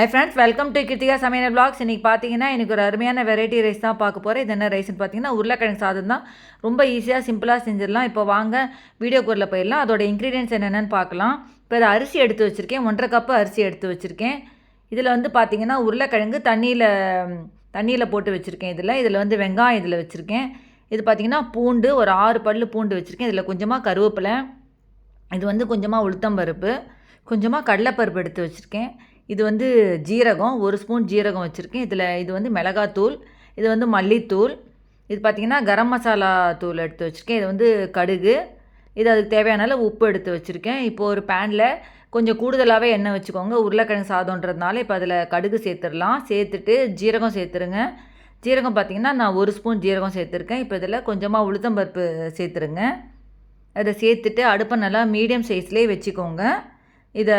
Hi friends welcome to Krithika சமையல் blogs இன்றைக்கி பார்த்தீங்கன்னா எனக்கு ஒரு அருமையான வெரைட்டி ரைஸ் தான் பார்க்க போகிறேன் இது என்ன ரைஸ்னு பார்த்தீங்கன்னா உருளைக்கிழங்கு சாதம் தான். ரொம்ப ஈஸியாக சிம்பிளாக செஞ்சிடலாம். இப்போ வாங்க வீடியோ கூரில் போயிடலாம். அதோட இன்க்ரீடியன்ஸ் என்னென்னு பார்க்கலாம். இப்போ இது அரிசி எடுத்து வச்சுருக்கேன். ஒன்றரை கப்பு அரிசி எடுத்து வச்சுருக்கேன். இதில் வந்து பார்த்தீங்கன்னா உருளைக்கிழங்கு தண்ணியில் தண்ணியில் போட்டு வச்சுருக்கேன் இதில். இதில் வந்து வெங்காயம் இதில் வச்சுருக்கேன். இது பார்த்தீங்கன்னா பூண்டு ஒரு ஆறு பல் பூண்டு வச்சுருக்கேன். இதில் கொஞ்சமாக கருவேப்பிலை. இது வந்து கொஞ்சமாக உளுத்தம் பருப்பு. கொஞ்சமாக கடலைப்பருப்பு எடுத்து வச்சுருக்கேன். இது வந்து ஜீரகம் ஒரு ஸ்பூன் ஜீரகம் வச்சுருக்கேன். இதில் இது வந்து மிளகாத்தூள் இது வந்து மல்லித்தூள் இது பார்த்திங்கன்னா கரம் மசாலா தூள் எடுத்து வச்சுருக்கேன். இது வந்து கடுகு இது அதுக்கு தேவையான உப்பு எடுத்து வச்சுருக்கேன். இப்போது ஒரு பேனில் கொஞ்சம் கூடுதலாகவே எண்ணெய் வச்சுக்கோங்க. உருளைக்கிழங்கு சாதம்ன்றதுனால இப்போ அதில் கடுகு சேர்த்துடலாம். சேர்த்துட்டு ஜீரகம் சேர்த்துருங்க. ஜீரகம் பார்த்திங்கன்னா நான் ஒரு ஸ்பூன் ஜீரகம் சேர்த்துருக்கேன். இப்போ இதில் கொஞ்சமாக உளுத்தம்பருப்பு சேர்த்துருங்க. அதை சேர்த்துட்டு அடுப்பை நல்லா மீடியம் சைஸ்லேயே வச்சுக்கோங்க. இதை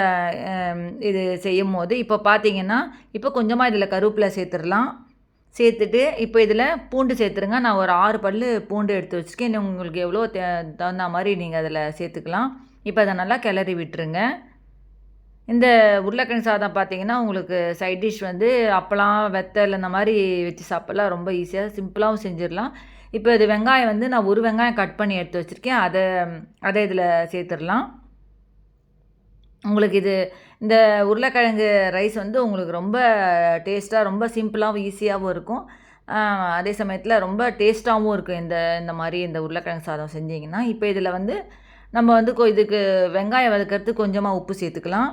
இது செய்யும் போது இப்போ பார்த்தீங்கன்னா இப்போ கொஞ்சமாக இதில் கருவேப்பிலை சேர்த்துடலாம். சேர்த்துட்டு இப்போ இதில் பூண்டு சேர்த்துருங்க. நான் ஒரு ஆறு பல் பூண்டு எடுத்து வச்சுருக்கேன். இன்னும் உங்களுக்கு எவ்வளோ தே தகுந்த மாதிரி நீங்கள் அதில் சேர்த்துக்கலாம். இப்போ அதை நல்லா கிளறி விட்டுருங்க. இந்த உருளைக்கிழங்கு சாதம் பார்த்தீங்கன்னா உங்களுக்கு சைட் டிஷ் வந்து அப்பளம் வெத்தல் இந்த மாதிரி வச்சு சாப்பிட்லாம். ரொம்ப ஈஸியாக சிம்பிளாகவும் செஞ்சிடலாம். இப்போ இது வெங்காயம் வந்து நான் ஒரு வெங்காயம் கட் பண்ணி எடுத்து வச்சுருக்கேன். அதை அதை இதில் சேர்த்துடலாம். உங்களுக்கு இது இந்த உருளைக்கிழங்கு ரைஸ் வந்து உங்களுக்கு ரொம்ப டேஸ்ட்டாக ரொம்ப சிம்பிளாகவும் ஈஸியாகவும் இருக்கும். அதே சமயத்தில் ரொம்ப டேஸ்ட்டாகவும் இருக்கும் இந்த இந்த மாதிரி இந்த உருளைக்கிழங்கு சாதம் செஞ்சிங்கன்னா. இப்போ இதில் வந்து நம்ம வந்து இதுக்கு வெங்காயம் வதக்கிறதுக்கு கொஞ்சமாக உப்பு சேர்த்துக்கலாம்.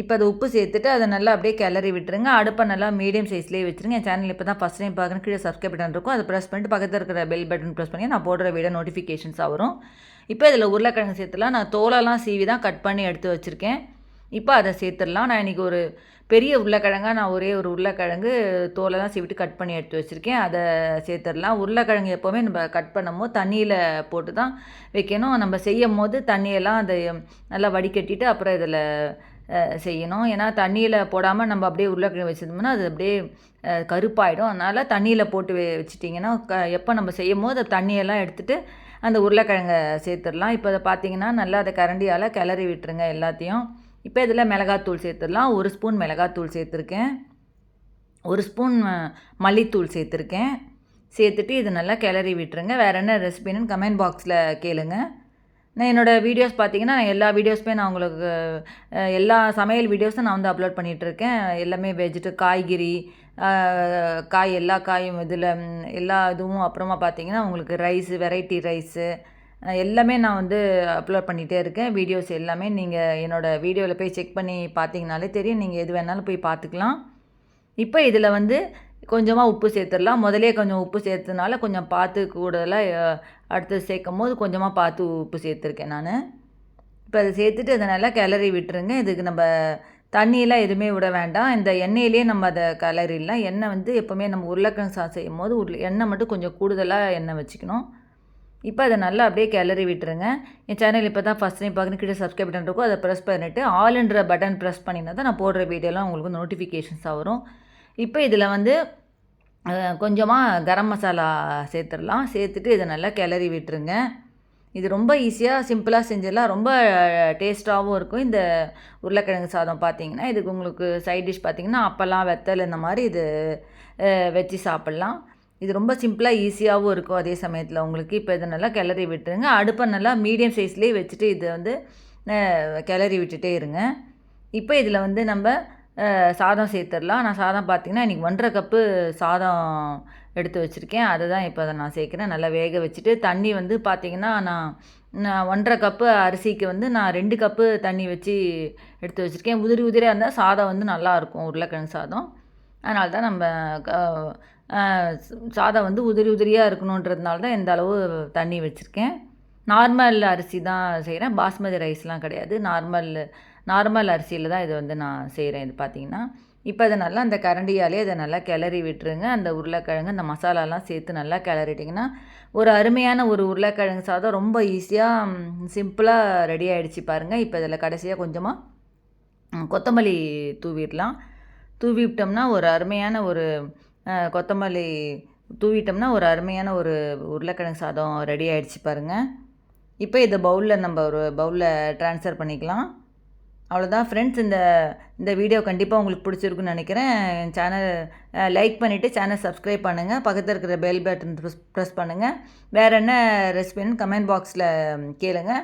இப்போ அதை உப்பு சேர்த்துட்டு அதை நல்லா அப்படியே கிளறி விட்டுருங்க. அடுப்பை நல்லா மீடியம் சைஸ்லேயே வச்சுருங்க. என் சேனல் இப்போ தான் ஃபஸ்ட் டைம் பார்க்குறேன். கீழே சப்ஸ்கிரைப் பட்டன் இருக்கும். அதை ப்ரெஸ் பண்ணிட்டு பக்கத்தில் இருக்கிற பெல் பட்டன் ப்ரெஸ் பண்ணி நான் போடுற வீடியோ நோட்டிஃபிகேஷன்ஸாக வரும். இப்போ இதில் உருளைக்கிழங்கு சேர்த்துலாம் நான் தோலெல்லாம் சீவி தான் கட் பண்ணி எடுத்து வச்சுருக்கேன். இப்போ அதை சேர்த்துடலாம். நான் இன்றைக்கி ஒரு பெரிய உருளைக்கிழங்காக நான் ஒரே ஒரு உருளைக்கிழங்கு தோலெல்லாம் சீவிட்டு கட் பண்ணி எடுத்து வச்சுருக்கேன். அதை சேர்த்துடலாம். உருளைக்கிழங்கு எப்போவுமே நம்ம கட் பண்ணும்போது தண்ணியில் போட்டு தான் வைக்கணும். நம்ம செய்யும் போது தண்ணியெல்லாம் அதை நல்லா வடிகட்டிட்டு அப்புறம் இதில் செய்யணும். ஏன்னா தண்ணியில் போடாமல் நம்ம அப்படியே உருளைக்கிழங்கு வச்சிருந்தோம்னா அது அப்படியே கருப்பாயிடும். அதனால் தண்ணியில் போட்டு வச்சிட்டிங்கன்னா க எப்போ நம்ம செய்யும் போது தண்ணியெல்லாம் எடுத்துகிட்டு அந்த உருளைக்கிழங்கை சேர்த்துடலாம். இப்போ அதை பார்த்தீங்கன்னா நல்லா அதை கரண்டியால் கிளறி விட்டுருங்க எல்லாத்தையும். இப்போ இதில் மிளகாத்தூள் சேர்த்துடலாம். ஒரு ஸ்பூன் மிளகாத்தூள் சேர்த்துருக்கேன். ஒரு ஸ்பூன் மல்லித்தூள் சேர்த்துருக்கேன். சேர்த்துட்டு இது நல்லா கிளறி விட்டுருங்க. வேறு என்ன ரெசிபின்னு கமெண்ட் பாக்ஸில் கேளுங்கள் நான் என்னோடய வீடியோஸ் பார்த்தீங்கன்னா நான் எல்லா வீடியோஸுமே நான் உங்களுக்கு எல்லா சமையல் வீடியோஸும் நான் வந்து அப்லோட் பண்ணிகிட்ருக்கேன் எல்லாமே வெஜிட்டு காய்கறி காய் எல்லா காயும் இதில் எல்லா இதுவும் அப்புறமா பார்த்தீங்கன்னா உங்களுக்கு ரைஸு வெரைட்டி ரைஸு எல்லாமே நான் வந்து அப்லோட் பண்ணிகிட்டே இருக்கேன். வீடியோஸ் எல்லாமே நீங்கள் என்னோடய வீடியோவில் போய் செக் பண்ணி பார்த்தீங்கனாலே தெரியும். நீங்கள் எது வேணாலும் போய் பார்த்துக்கலாம் இப்போ இதில் வந்து கொஞ்சமாக உப்பு சேர்த்துடலாம். முதலே கொஞ்சம் உப்பு சேர்த்ததுனால கொஞ்சம் பார்த்து கூடுதலாக அடுத்து சேர்க்கும் போது கொஞ்சமாக பார்த்து உப்பு சேர்த்துருக்கேன் நான். இப்போ அதை சேர்த்துட்டு அதை நல்லா கிளறி விட்டுருங்க. இதுக்கு நம்ம தண்ணியெலாம் எதுவுமே விட வேண்டாம். இந்த எண்ணெயிலே நம்ம அதை கலரிடலாம். எண்ணெய் வந்து எப்போவுமே நம்ம உருளைக்கிழங்கு சா செய்யும் போது உருளை எண்ணெய் மட்டும் கொஞ்சம் கூடுதலாக எண்ணெய் வச்சுக்கணும். இப்போ அதை நல்லா அப்படியே கிளறி விட்டுருங்க. என் சேனல் இப்போ தான் ஃபஸ்ட் டைம் பார்க்கணும் கிட்ட சப்ஸ்கிரைப் பட்டன் இருக்கும். அதை ப்ரெஸ் பண்ணிவிட்டு ஆல்ன்ற பட்டன் ப்ரெஸ் பண்ணினா தான் நான் போடுற வீடியோலாம் உங்களுக்கு நோட்டிஃபிகேஷன்ஸாக வரும். இப்போ இதில் வந்து கொஞ்சமாக கரம் மசாலா சேர்த்துடலாம். சேர்த்துட்டு இதை நல்லா கிளறி விட்டுருங்க. இது ரொம்ப ஈஸியாக சிம்பிளாக செஞ்சிடலாம். ரொம்ப டேஸ்ட்டாகவும் இருக்கும். இந்த உருளைக்கிழங்கு சாதம் பார்த்தீங்கன்னா இதுக்கு உங்களுக்கு சைட் டிஷ் பார்த்திங்கன்னா அப்பெல்லாம் வெத்தல் இந்த மாதிரி இது வச்சு சாப்பிட்லாம். இது ரொம்ப சிம்பிளாக ஈஸியாகவும் இருக்கும் அதே சமயத்தில் உங்களுக்கு. இப்போ இதை நல்லா கிளறி விட்டுருங்க. அடுப்பை நல்லா மீடியம் சைஸ்லேயே வச்சுட்டு இதை வந்து கிளறி விட்டுட்டே இருங்க. இப்போ இதில் வந்து நம்ம சாதம் சேர்த்துடலாம். நான் சாதம் பார்த்திங்கன்னா இன்றைக்கி ஒன்றரை கப்பு சாதம் எடுத்து வச்சுருக்கேன். அதை தான் இப்போ அதை நான் சேர்க்குறேன். நல்லா வேக வச்சுட்டு தண்ணி வந்து பார்த்திங்கன்னா நான் நான் ஒன்றரை கப்பு அரிசிக்கு வந்து நான் ரெண்டு கப்பு தண்ணி வச்சு எடுத்து வச்சுருக்கேன். உதிரி உதிரியாக இருந்தால் சாதம் வந்து நல்லாயிருக்கும் உருளைக்கிழங்கு சாதம். அதனால தான் நம்ம சாதம் வந்து உதிரி உதிரியாக இருக்கணுன்றதுனால தான் இந்த அளவு தண்ணி வச்சுருக்கேன். நார்மல் அரிசி தான் செய்கிறேன் பாஸ்மதி ரைஸ்லாம் கிடையாது. நார்மல் நார்மல் அரிசியில் தான் இது வந்து நான் செய்கிறேன் இது பார்த்திங்கன்னா இப்போ அதை நல்லா அந்த கரண்டியாலே அதை நல்லா கிளறி விட்டுருங்க. அந்த உருளைக்கிழங்கு அந்த மசாலாலாம் சேர்த்து நல்லா கிளறிட்டிங்கன்னா ஒரு அருமையான ஒரு உருளைக்கிழங்கு சாதம் ரொம்ப ஈஸியாக சிம்பிளாக ரெடி ஆகிடுச்சு பாருங்கள் இப்போ இதில் கடைசியாக கொஞ்சமாக கொத்தமல்லி தூவிடலாம். தூவிட்டோம்னா ஒரு அருமையான ஒரு கொத்தமல்லி தூவிட்டோம்னா ஒரு அருமையான ஒரு உருளைக்கிழங்கு சாதம் ரெடி ஆகிடுச்சு பாருங்கள் இப்போ இதை பவுலில் நம்ம ஒரு பவுலில் ட்ரான்ஸ்ஃபர் பண்ணிக்கலாம். அவ்வளோதான் ஃப்ரெண்ட்ஸ் இந்த இந்த வீடியோ கண்டிப்பாக உங்களுக்கு பிடிச்சிருக்குன்னு நினைக்கிறேன். என் சேனல் லைக் பண்ணிவிட்டு சேனல் சப்ஸ்கிரைப் பண்ணுங்கள் பக்கத்தில் இருக்கிற பெல் பட்டன் ப்ரெஸ் ப்ரெஸ் பண்ணுங்கள் வேறு என்ன ரெசிபின்னு கமெண்ட் பாக்ஸில் கேளுங்க.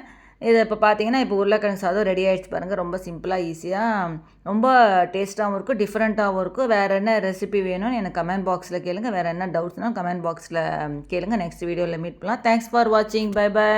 இதை இப்போ பார்த்தீங்கன்னா இப்போ உருளைக்கிழங்கு சாதம் ரெடி ஆகிடுச்சு பாருங்கள் ரொம்ப சிம்பிளாக ஈஸியாக ரொம்ப டேஸ்ட்டாகவும் இருக்கும் டிஃப்ரெண்ட்டாகவும் இருக்கும் வேறு என்ன ரெசிபி வேணும்னு எனக்கு கமெண்ட் பாக்ஸில் கேளுங்கள் வேறு என்ன டவுட்ஸ்னால் கமெண்ட் பாக்ஸில் கேளுங்கள் நெக்ஸ்ட் வீடியோவில் மீட் பண்ணலாம். தேங்க்ஸ் ஃபார் வாட்சிங் பை பை